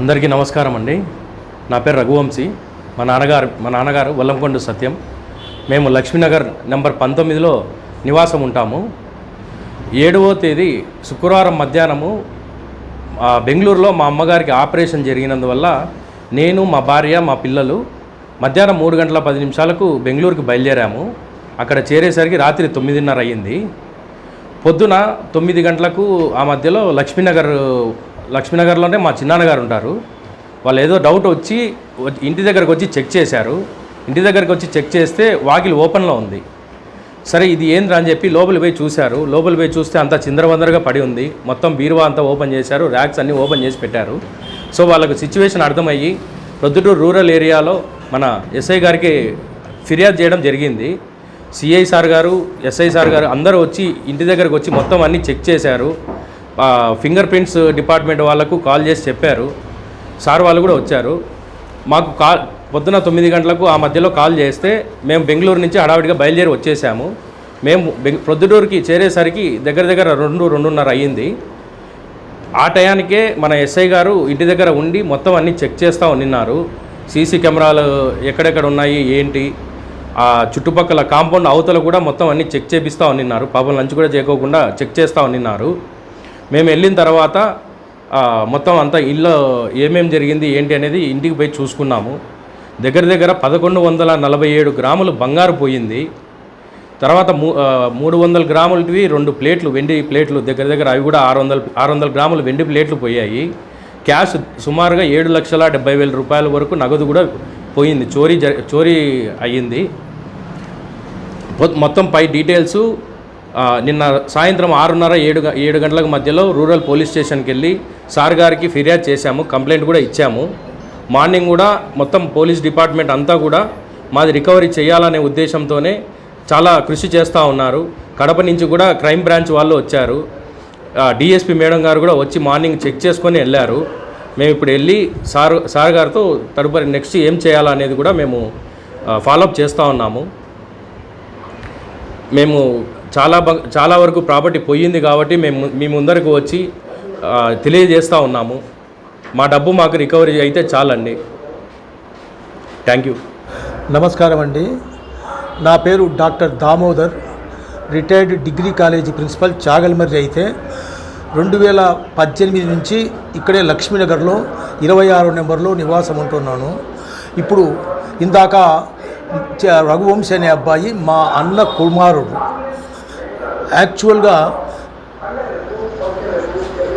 అందరికీ నమస్కారం అండి. నా పేరు రఘువంశీ. మా నాన్నగారు మా నాన్నగారు వల్లంకొండ సత్యం. మేము లక్ష్మీనగర్ నెంబర్ పంతొమ్మిదిలో నివాసం ఉంటాము. ఏడవ తేదీ శుక్రవారం మధ్యాహ్నము ఆ, బెంగళూరులో మా అమ్మగారికి ఆపరేషన్ జరిగినందువల్ల నేను మా భార్య మా పిల్లలు మధ్యాహ్నం మూడు గంటల పది నిమిషాలకు బెంగళూరుకి బయలుదేరాము. అక్కడ చేరేసరికి రాత్రి తొమ్మిదిన్నర అయ్యింది. పొద్దున తొమ్మిది గంటలకు ఆ మధ్యలో లక్ష్మీనగర్ లక్ష్మీనగర్లోనే మా చిన్నాన్నగారు ఉంటారు. వాళ్ళు ఏదో డౌట్ వచ్చి ఇంటి దగ్గరకు వచ్చి చెక్ చేశారు. ఇంటి దగ్గరకు వచ్చి చెక్ చేస్తే వాకిలి ఓపెన్లో ఉంది. సరే ఇది ఏంద్రా అని చెప్పి లోపలి పోయి చూశారు. లోపలి పోయి చూస్తే అంతా చిందరవందరగా పడి ఉంది. మొత్తం బీరువా అంతా ఓపెన్ చేశారు. ర్యాక్స్ అన్నీ ఓపెన్ చేసి పెట్టారు. సో వాళ్ళకు సిచ్యువేషన్ అర్థమయ్యి ప్రొద్దుటూరు రూరల్ ఏరియాలో మన ఎస్ఐ గారికి ఫిర్యాదు చేయడం జరిగింది. సిఐ సార్ గారు ఎస్ఐ సార్ గారు అందరూ వచ్చి ఇంటి దగ్గరకు వచ్చి మొత్తం అన్నీ చెక్ చేశారు. ఫింగర్ ప్రింట్స్ డిపార్ట్మెంట్ వాళ్ళకు కాల్ చేసి చెప్పారు. సార్ వాళ్ళు కూడా వచ్చారు. మాకు కాల్ పొద్దున తొమ్మిది గంటలకు ఆ మధ్యలో కాల్ చేస్తే మేము బెంగళూరు నుంచి హడావిడిగా బయలుదేరి వచ్చేసాము. మేము ప్రొద్దుటూరుకి చేరేసరికి దగ్గర దగ్గర రెండు రెండున్నర అయ్యింది. ఆ టయానికే మన ఎస్ఐ గారు ఇంటి దగ్గర ఉండి మొత్తం అన్నీ చెక్ చేస్తూ ఉన్నారు. సీసీ కెమెరాలు ఎక్కడెక్కడ ఉన్నాయి ఏంటి? ఆ చుట్టుపక్కల కాంపౌండ్ అవతల కూడా మొత్తం అన్నీ చెక్ చేపిస్తూ ఉన్నారు. పాపం లంచ్ కూడా చేయకోకుండా చెక్ చేస్తూ ఉన్నారు. మేము వెళ్ళిన తర్వాత మొత్తం అంతా ఇల్లు ఏమేం జరిగింది ఏంటి అనేది ఇంటికి పోయి చూసుకున్నాము. దగ్గర దగ్గర పదకొండు వందల నలభై ఏడు గ్రాములు బంగారు పోయింది. తర్వాత మూ మూడు వందల గ్రాములవి రెండు ప్లేట్లు వెండి ప్లేట్లు దగ్గర దగ్గర అవి కూడా ఆరు వందల ఆరు వందల గ్రాములు వెండి ప్లేట్లు పోయాయి. క్యాష్ సుమారుగా ఏడు లక్షల డెబ్బై వేల రూపాయల వరకు నగదు కూడా పోయింది. చోరీ జ చోరీ అయ్యింది. మొత్తం పై డీటెయిల్స్ నిన్న సాయంత్రం ఆరున్నర ఏడు ఏడు గంటలకు మధ్యలో రూరల్ పోలీస్ స్టేషన్కి వెళ్ళి సార్ గారికి ఫిర్యాదు చేశాము కంప్లైంట్ కూడా ఇచ్చాము. మార్నింగ్ కూడా మొత్తం పోలీస్ డిపార్ట్మెంట్ అంతా కూడా మాది రికవరీ చేయాలనే ఉద్దేశంతోనే చాలా కృషి చేస్తూ ఉన్నారు. కడప నుంచి కూడా క్రైమ్ బ్రాంచ్ వాళ్ళు వచ్చారు. డిఎస్పి మేడం గారు కూడా వచ్చి మార్నింగ్ చెక్ చేసుకొని వెళ్ళారు. మేము ఇప్పుడు వెళ్ళి సార్ సార్ గారితో తదుపరి నెక్స్ట్ ఏం చేయాలనేది కూడా మేము ఫాలోఅప్ చేస్తూ ఉన్నాము. మేము చాలా బ- చాలా వరకు ప్రాపర్టీ పోయింది కాబట్టి మేము మీ ముందరకు వచ్చి తెలియజేస్తూ ఉన్నాము. మా డబ్బు మాకు రికవరీ అయితే చాలండి. థ్యాంక్ యూ నమస్కారం అండి. నా పేరు doctor Damodar. Retired degree college principal Chagalamarri అయితే రెండు వేల పద్దెనిమిది నుంచి ఇక్కడే లక్ష్మీనగర్లో ఇరవై ఆరో నెంబర్లో నివాసం ఉంటున్నాను. ఇప్పుడు ఇందాక రఘువంశీ అనే అబ్బాయి మా అన్న కుమారుడు. యాక్చువల్గా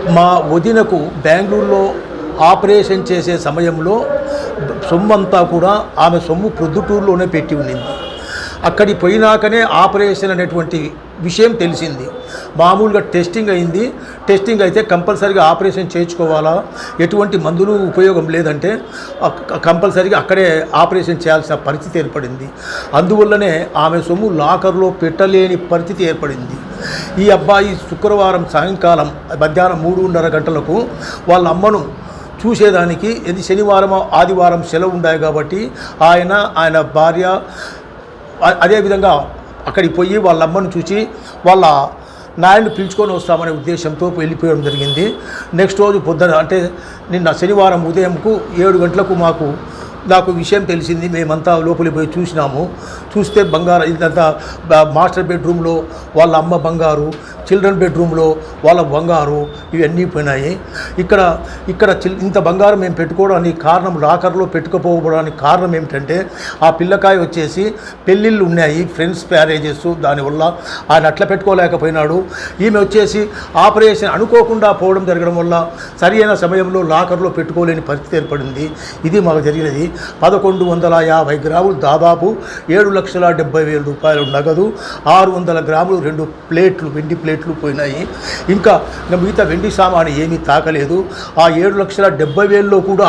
మా వదినకు బెంగళూరులో ఆపరేషన్ చేసే సమయంలో సొమ్మంతా కూడా ఆమె సొమ్ము ప్రొద్దుటూరులోనే పెట్టి ఉండింది అక్కడికి పోయినాకనే ఆపరేషన్ అనేటువంటి విషయం తెలిసింది. మామూలుగా టెస్టింగ్ అయింది. టెస్టింగ్ అయితే కంపల్సరీగా ఆపరేషన్ చేయించుకోవాలా? ఎటువంటి మందులు ఉపయోగం లేదంటే కంపల్సరీగా అక్కడే ఆపరేషన్ చేయాల్సిన పరిస్థితి ఏర్పడింది. అందువల్లనే ఆమె సొమ్ము లాకర్లో పెట్టలేని పరిస్థితి ఏర్పడింది. ఈ అబ్బాయి శుక్రవారం సాయంకాలం మధ్యాహ్నం మూడున్నర గంటలకు వాళ్ళ అమ్మను చూసేదానికి ఇది శనివారం ఆదివారం సెలవు ఉన్నాయి కాబట్టి ఆయన ఆయన భార్య అదేవిధంగా అక్కడికి పోయి వాళ్ళ అమ్మను చూసి వాళ్ళ నాయన్ని పిలుచుకొని వస్తామనే ఉద్దేశంతో వెళ్ళిపోయడం జరిగింది. నెక్స్ట్ రోజు పొద్దున అంటే నిన్న శనివారం ఉదయంకు ఏడు గంటలకు మాకు నాకు విషయం తెలిసింది. మేమంతా లోపలికి పోయి చూసినాము. చూస్తే బంగారు ఇదంతా మాస్టర్ బెడ్రూమ్లో వాళ్ళ అమ్మ బంగారు చిల్డ్రన్ బెడ్రూమ్లో వాళ్ళ బంగారు ఇవన్నీ పోయినాయి. ఇక్కడ ఇక్కడ చిల్- ఇంత బంగారం మేము పెట్టుకోవడానికి కారణం లాకర్లో పెట్టుకోపోవడానికి కారణం ఏమిటంటే ఆ పిల్లకాయ వచ్చేసి పెళ్ళిళ్ళు ఉన్నాయి ఫ్రెండ్స్ మ్యారేజెస్ దానివల్ల ఆయన అట్లా పెట్టుకోలేకపోయినాడు. ఈమె వచ్చేసి ఆపరేషన్ అనుకోకుండా పోవడం జరగడం వల్ల సరైన సమయంలో లాకర్లో పెట్టుకోలేని పరిస్థితి ఏర్పడింది. ఇది మాకు జరిగినది. పదకొండు వందల యాభై గ్రాములు దాదాపు ఏడు లక్షల డెబ్బై వేల రూపాయలు నగదు ఆరు వందల గ్రాములు రెండు ప్లేట్లు వెండి ప్లేట్లు ప్లేట్లు పోయినాయి. ఇంకా మిగతా వెండి సామాను ఏమీ తాకలేదు. ఆ ఏడు లక్షల డెబ్బై వేలలో కూడా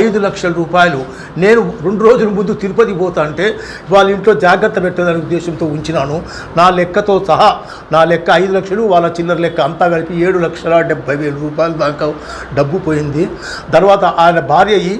ఐదు లక్షల రూపాయలు నేను రెండు రోజుల ముందు తిరుపతి పోతా అంటే వాళ్ళ ఇంట్లో జాగ్రత్త పెట్టదనే ఉద్దేశంతో ఉంచినాను. నా లెక్కతో సహా నా లెక్క ఐదు లక్షలు వాళ్ళ చిల్లర లెక్క అంతా కలిపి ఏడు లక్షల డెబ్బై వేల రూపాయలు దాకా డబ్బు పోయింది. తర్వాత ఆయన భార్య ఈ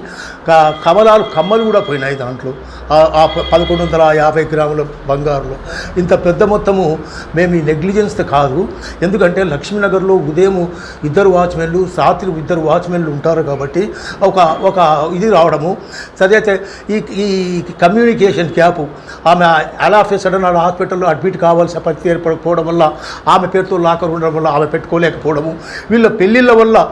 కమలాలు కమ్మలు కూడా పోయినాయి దాంట్లో. ఆ- పదకొండు వందల యాభై గ్రాముల బంగారులో. ఇంత పెద్ద మొత్తము మేము ఈ నెగ్లిజెన్స్ కాదు. ఎందుకంటే లక్ష్మీనగర్లో ఉదయం ఇద్దరు వాచ్మెన్లు రాత్రి ఇద్దరు వాచ్మెన్లు ఉంటారు కాబట్టి ఒక ఒక ఇది రావడము. సరైతే ఈ ఈ కమ్యూనికేషన్ గ్యాప్ ఆమె అలాఫే సడన్ ఆడ హాస్పిటల్లో అడ్మిట్ కావాల్సిన పరిస్థితి ఏర్పడకపోవడం వల్ల ఆమె పేరుతో లాకర్ ఉండడం వల్ల ఆమె పెట్టుకోలేకపోవడము. వీళ్ళ పెళ్ళిళ్ళ వల్ల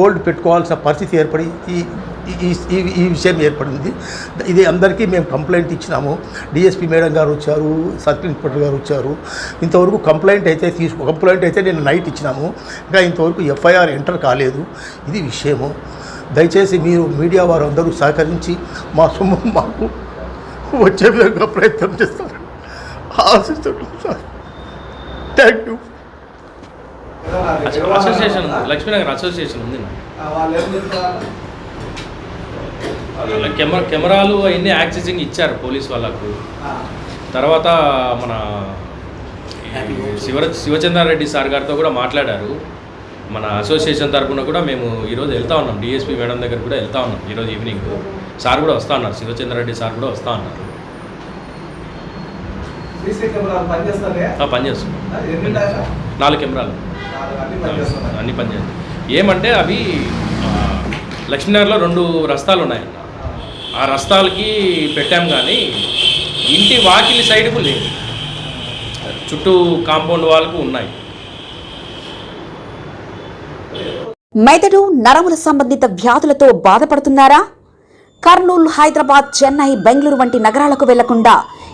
గోల్డ్ పెట్టుకోవాల్సిన పరిస్థితి ఏర్పడి ఈ ఈ- ఈ విషయం ఏర్పడింది. ఇది అందరికీ మేము కంప్లైంట్ ఇచ్చినాము. డిఎస్పీ మేడం గారు వచ్చారు సర్కిల్ ఇన్స్పెక్టర్ గారు వచ్చారు. ఇంతవరకు కంప్లైంట్ అయితే తీసుకో కంప్లైంట్ అయితే నేను నైట్ ఇచ్చినాము. ఇంకా ఇంతవరకు ఎఫ్ఐఆర్ ఎంటర్ కాలేదు. ఇది విషయము. దయచేసి మీరు మీడియా వారు అందరూ సహకరించి మా సొమ్ము మాకు వచ్చే విధంగా ప్రయత్నం చేస్తారు ఆశిస్తున్నాం సార్ థ్యాంక్ యూ అసోసియేషన్ ఉంది. లక్ష్మీనగర్ అసోసియేషన్ ఉంది కెమెరా కెమెరాలు అవన్నీ యాక్సెసింగ్ ఇచ్చారు పోలీస్ వాళ్ళకు. తర్వాత మన శివ శివచంద్రారెడ్డి సార్ గారితో కూడా మాట్లాడారు. మన అసోసియేషన్ తరఫున కూడా మేము ఈరోజు వెళ్తా ఉన్నాం. డిఎస్పీ మేడం దగ్గర కూడా వెళ్తా ఉన్నాం. ఈరోజు ఈవినింగ్ సార్ కూడా వస్తా ఉన్నారు. శివచంద్రారెడ్డి సార్ కూడా వస్తా ఉన్నారు. ఉన్నాయా? నాలుగు కెమెరాలు. నాలుగు అన్ని పనిచేస్తాయి. ఏమంటే అవి లక్ష్మీనగర్లో రెండు రస్తాలు ఉన్నాయి. ఆ రస్తాలకి పెట్టాం కానీ ఇంటి వాకిలి సైడ్కు లేదు చుట్టూ కాంపౌండ్ వాళ్ళకు ఉన్నాయి. మెదడు నరముల సంబంధిత వ్యాధులతో బాధపడుతున్నారా? కర్నూలు హైదరాబాద్ చెన్నై బెంగళూరు వంటి నగరాలకు వెళ్ళకుండా